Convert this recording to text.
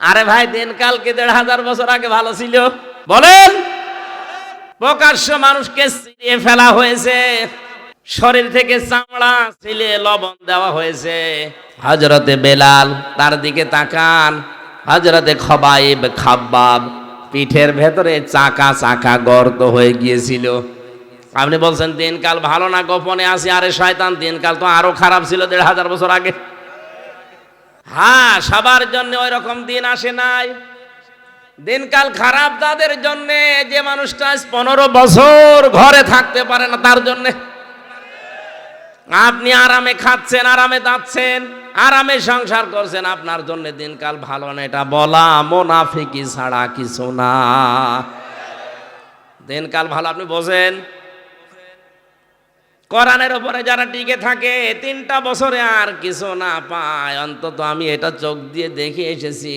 আরে ভাই দিনকালকে দেড় হাজার বছর আগে ভালো ছিল? বলেন। প্রকাশ্য মানুষকে ছিঁড়ে ফেলা হয়েছে। শরীর থেকে চামড়া ছিলে লবণ দেওয়া হয়েছে। হজরতে বেলাল তার দিকে তাকান। হজরতে খবাইব খাব্বাব পিঠের ভেতরে চাকা চাকা গর্ত হয়ে গিয়েছিল। আপনি বলছেন দিনকাল ভালো না, গোপনে আসি আরে শয়তান দিনকাল তো আরও খারাপ ছিল দেড় হাজার বছর আগে। হ্যাঁ সবার জন্য ওই রকম দিন আসে নাই। দিনকাল খারাপ তাদের জন্য, যে মানুষটা পনেরো বছর ঘরে থাকতে পারে না, তার জন্য। আপনি আরামে খাচ্ছেন, আরামে যাচ্ছেন আরামে সংসার করছেন, আপনার জন্য দিনকাল ভালো না। এটা বলা মোনাফিকি ছাড়া কিছু না। দিনকাল ভালো, আপনি বোঝেন? কোরআনের ওপরে যারা টিকে থাকে, তিনটা বছরে আর কিছু না পায়। অন্তত আমি এটা চোখ দিয়ে দেখে এসেছি।